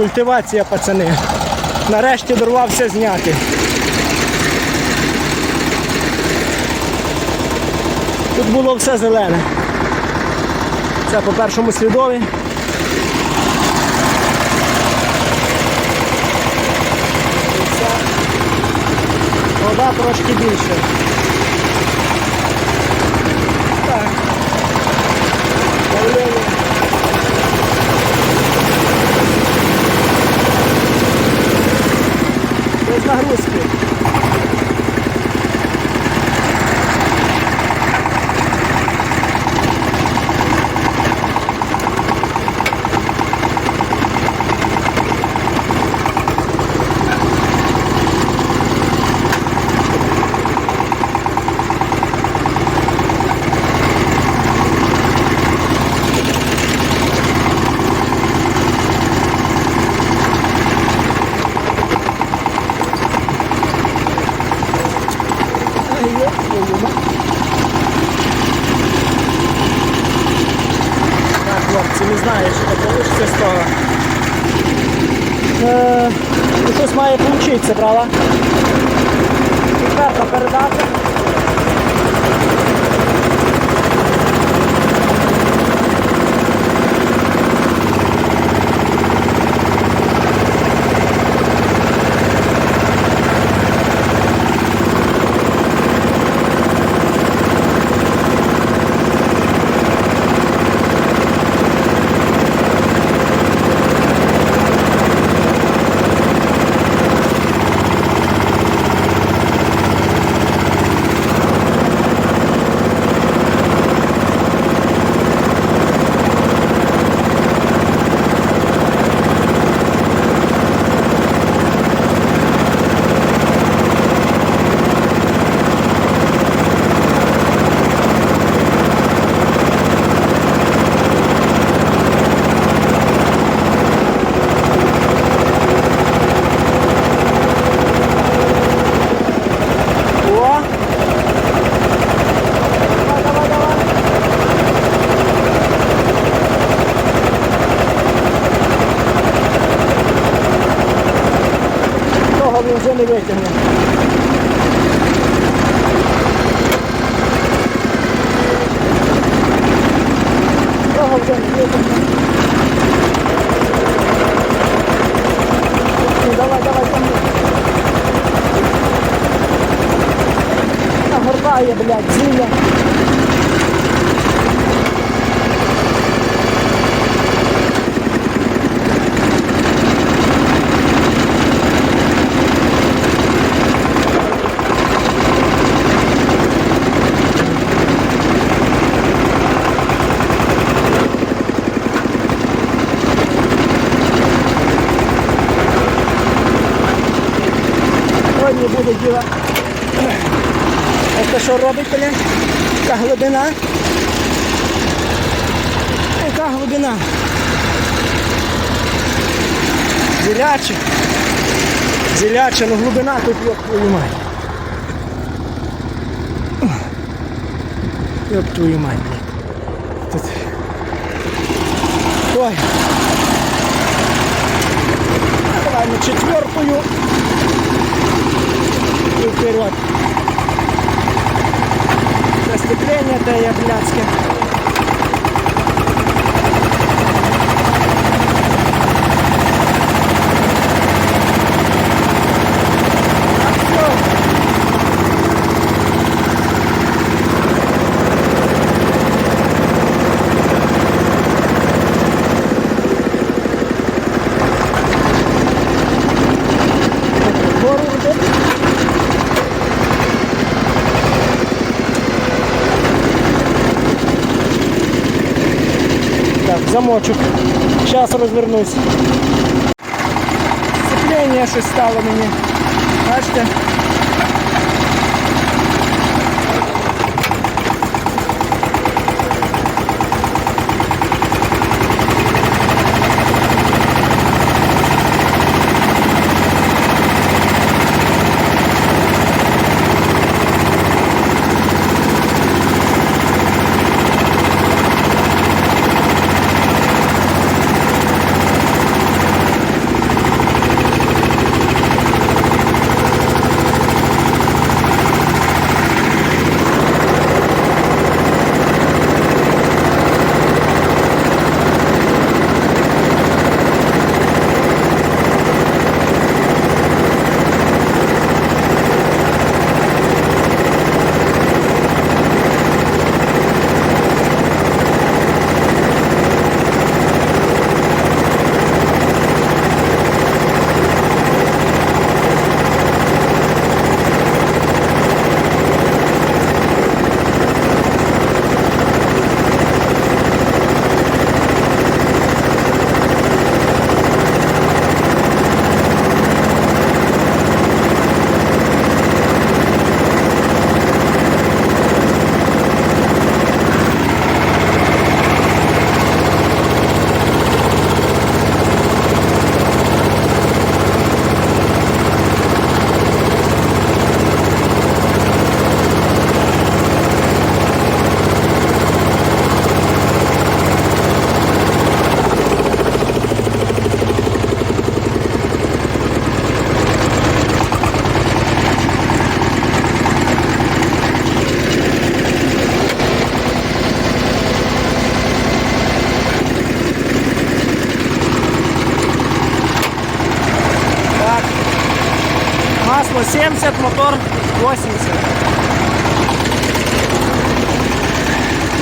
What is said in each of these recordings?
Культивація, пацани. Нарешті дорвався зняти. Тут було все зелене. Це по першому слідові. Вода трошки більше. Так. Давлення. Без нагрузки. Ай, ёп твою мать. Так, хлопці, не знаю, що вийде з того. Е, ну, щось має получитися, правда? Четверта передача. О! Давай, давай, давай. Того він вже не витягне. Того вже не витягне. Ну, давай, давай, тягни. Нагортає, блядь, зілля. Сьогодні буде діла. А це що робить, блядь? Яка глибина? Яка глибина? Зіляче. Зіляче, ну глибина тут йоп твою мать. Йоп твою мать, блядь. Тут. Ой. Давай на четвертую. И вперед. Застепление-то я блядское. Гору йде. Так, замочок. Зараз розвернусь. Сцеплення щось стало мені. Бачите?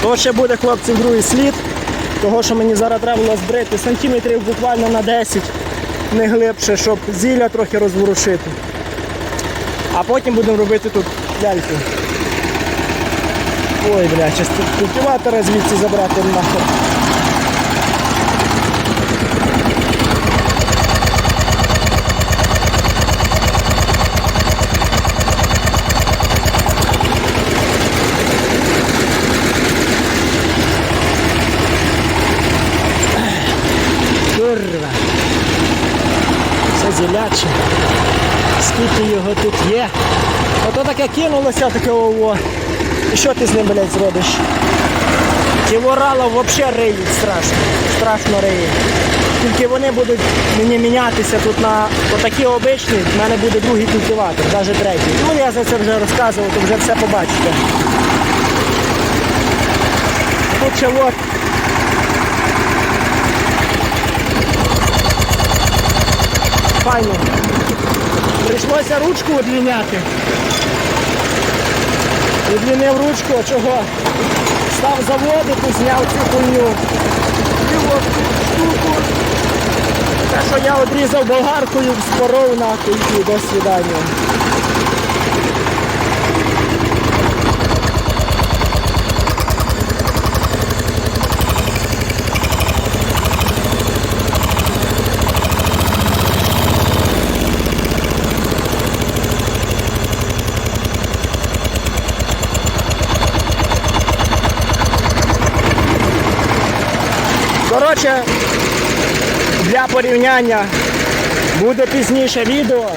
То ще буде, хлопці, другий слід. Того, що мені зараз треба було збрити сантиметрів буквально на 10, не глибше, щоб зілля трохи розворушити. А потім будемо робити тут ляльку. Ой, бля, тут культиватора звідси забрати нахуй. Курва. Все зіляче. Скільки його тут є. Ото таке кинулося, таке ово. І що ти з ним, блядь, зробиш? Ті ворала взагалі риють страшно. Страшно риють. Тільки вони будуть мені мінятися тут на отакі обичні, в мене буде другий культиватор, навіть третій. Ну я за це вже розказував, то вже все побачите. Тут ще от Файно. Прийшлося ручку одліняти. Відмінив ручку, чого? Став заводити, зняв цю хуйню. Штуку. Те, що я одрізав болгаркою, споров нахуй і до свидання. Коротше, для порівняння буде пізніше відео,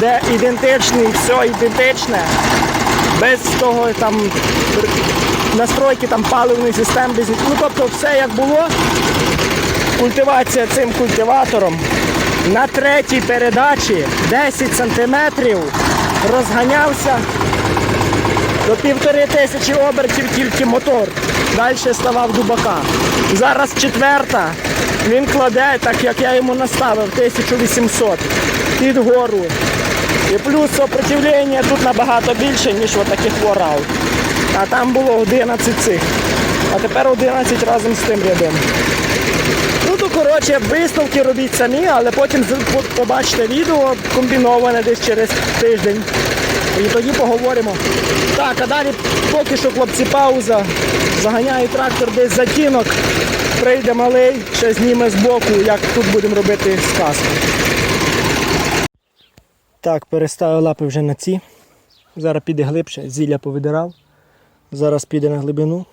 де ідентичний, все ідентичне, без того там настройки там паливної системи, без ну тобто все як було. Культивація цим культиватором на третій передачі 10 сантиметрів розганявся до півтори тисячі обертів тільки мотор. Далі ставав дубака. Зараз четверта. Він кладе, так як я йому наставив, 1800 під гору. І плюс сопротивлення тут набагато більше, ніж отаких ворал. А там було 11 цих. А тепер 11 разом з тим рядом. Ну то коротше, висновки робіть самі, але потім побачите відео комбіноване десь через тиждень. І тоді поговоримо. Так, а далі поки що хлопці пауза. Заганяю трактор десь за тінок. Прийде малий, ще зніме з боку, як тут будемо робити сказку. Так, переставив лапи вже на ці. Зараз піде глибше, зілля повидирав. Зараз піде на глибину.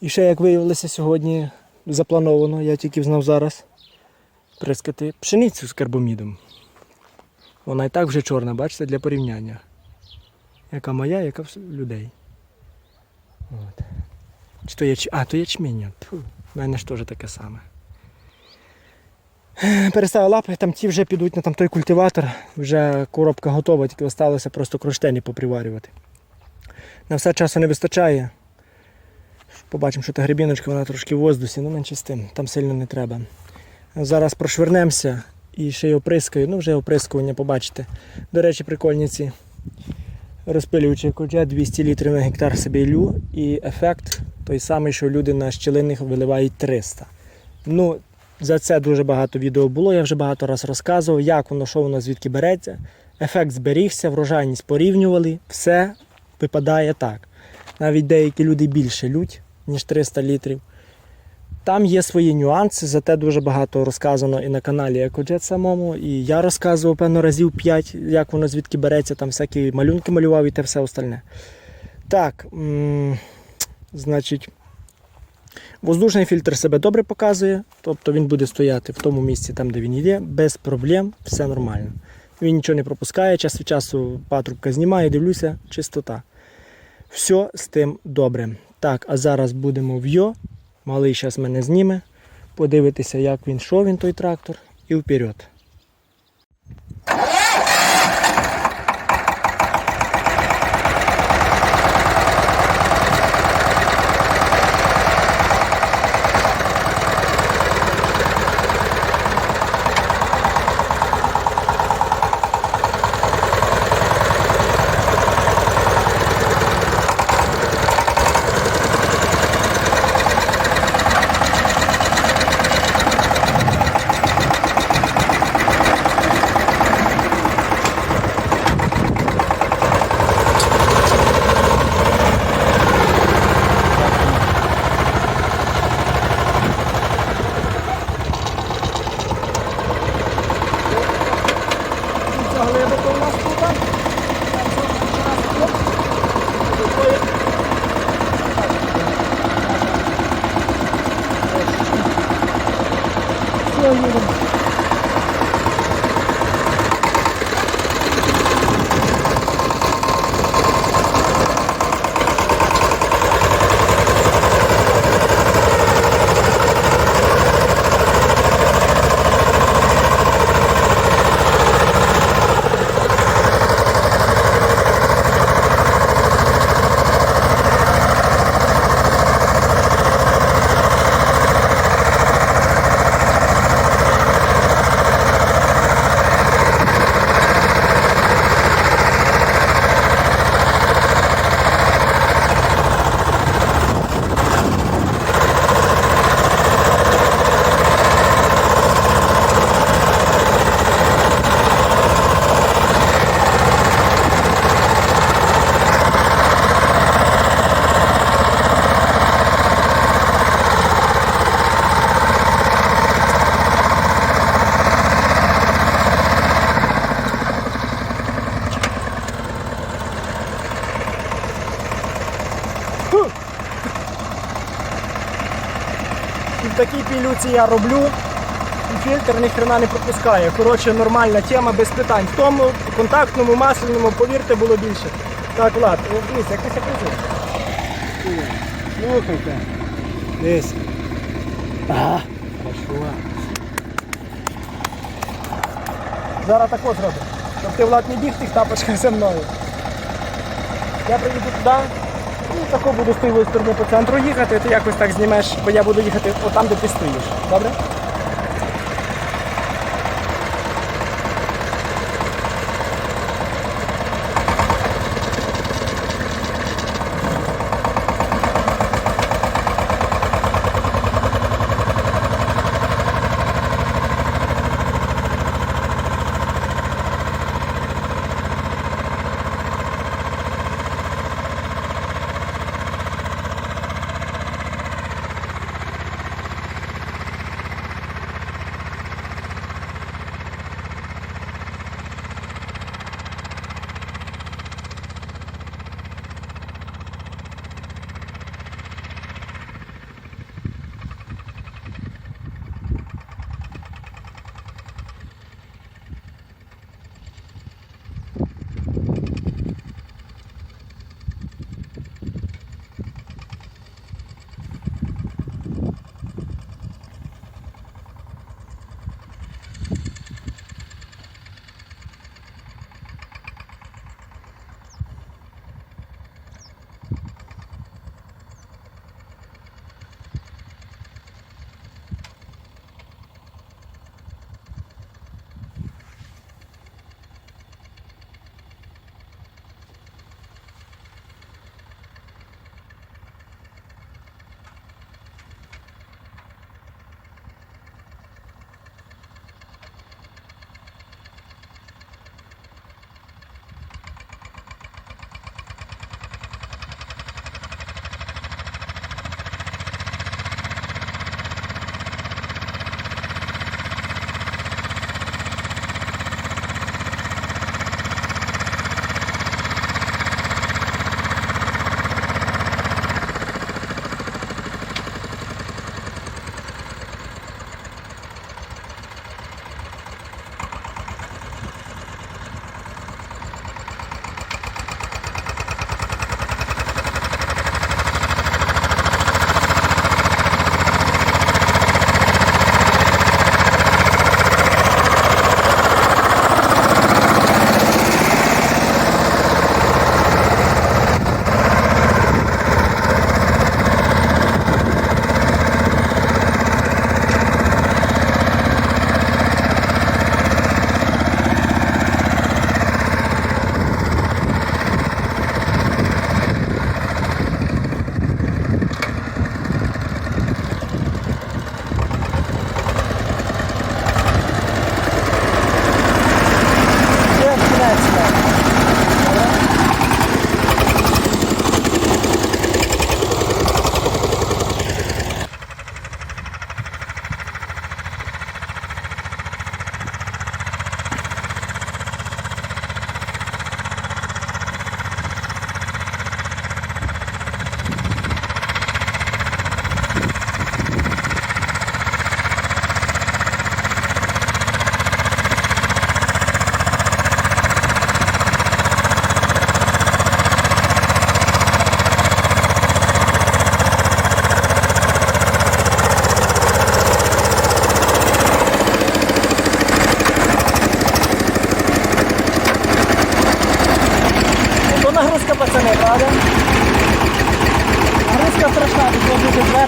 І ще, як виявилося, сьогодні заплановано, я тільки знав зараз, прискати пшеницю з карбомідом. Вона і так вже чорна, бачите, для порівняння. Яка моя, яка в людей. От. Чи то яч... А, то ячміння. В мене ж теж таке саме. Переставив лапи, там ті вже підуть на там той культиватор, вже коробка готова, тільки залишилося просто кронштейни поприварювати. На все часу не вистачає. Побачимо, що та грибіночка, вона трошки в воздусі, ну менше з тим, там сильно не треба. Зараз прошвернемося і ще й оприскаю. Ну вже оприскування побачите. До речі, прикольні ці розпилюючи куджа 200 літрів на гектар собі лю, і ефект той самий, що люди на щілинних виливають 300. Ну, за це дуже багато відео було, я вже багато раз розказував, як воно, що воно звідки береться. Ефект зберігся, врожайність порівнювали, все випадає так. Навіть деякі люди більше лють, ніж 300 літрів. Там є свої нюанси, зате дуже багато розказано і на каналі Екоджет самому. І я розказував певно разів 5, як воно звідки береться, там всякі малюнки малював і те все остальне. Так, значить, воздушний фільтр себе добре показує, тобто він буде стояти в тому місці, там, де він йде, без проблем, все нормально. Він нічого не пропускає, час від часу патрубка знімає, дивлюся, чистота. Все з тим добре. Так, а зараз будемо в йо. Малий зараз мене зніме. Подивитися, як він, що він той трактор, і вперед. Все, їдемо. І в такій я роблю. І фільтр ні хрена не пропускає. Коротше, нормальна тема без питань. В тому контактному, масляному, повірте, було більше. Так, Влад, о, дивись, як ти це працює? Слухайте. Дивись. Ага. Хорошо. Зараз тако зробимо. Щоб ти Влад не біг тих тапочках за мною. Я приїду туди. І тако буду з тієї сторони по центру їхати, ти якось так знімеш, бо я буду їхати отам, де ти стоїш. Добре?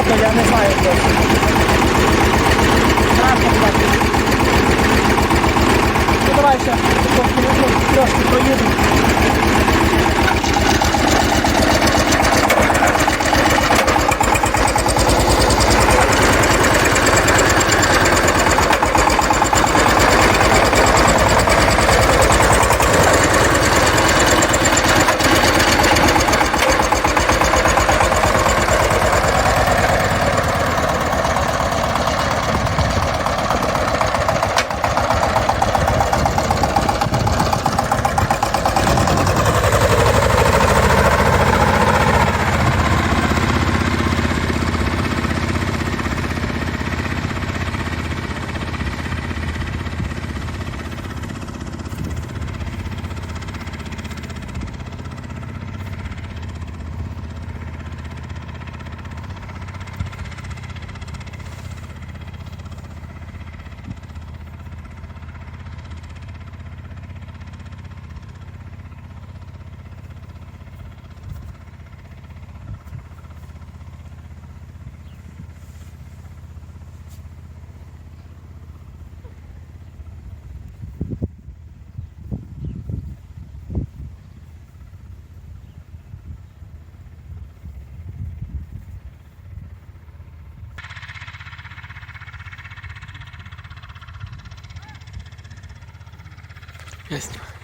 чесно, я не знаю просто. Страшно так. Ну давай ще трошки проїдемо. Ясно.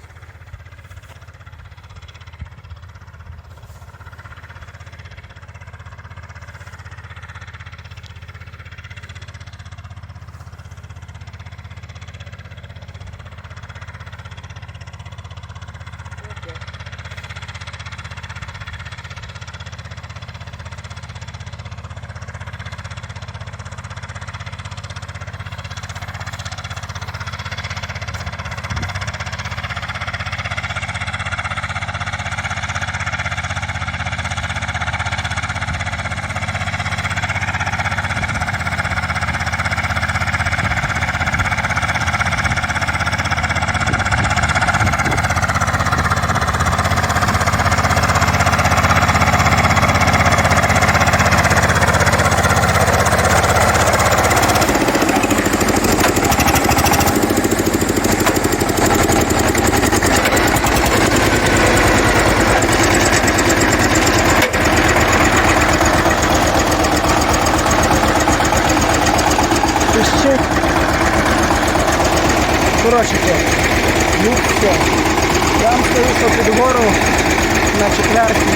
Пищить. Коротше. Ну все. Там стоїть під гору на четвертій.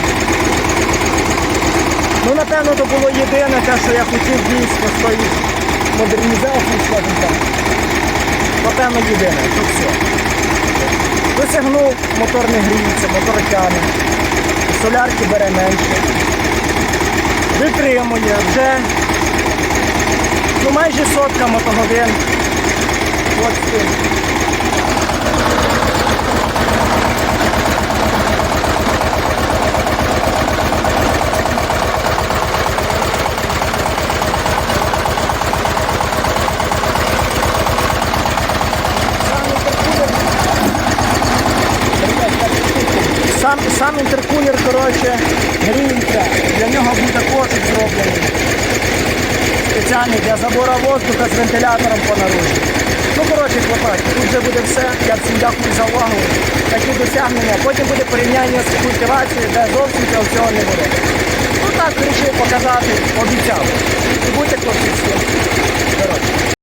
Ну, напевно, то було єдине те, що я хотів дійсно тої модернізації, скажімо так. Напевно, єдине, то все. Висягнув, мотор не гріється, мотор тягне. Солярки бере менше. Витримує вже ну, майже сотка мотогодин. От з цим. Сам, сам інтеркулер, коротше, гріється. Для нього буде кошик зроблений. Спеціальний для забору воздуха з вентилятором по наружі. Ну, коротше, хлопаки, тут вже буде все. Я всім дякую за увагу. Такі досягнення. Потім буде порівняння з культивацією, де зовсім цього не буде. Ну так вирішив показати, обіцяв. І будьте хлопці всі.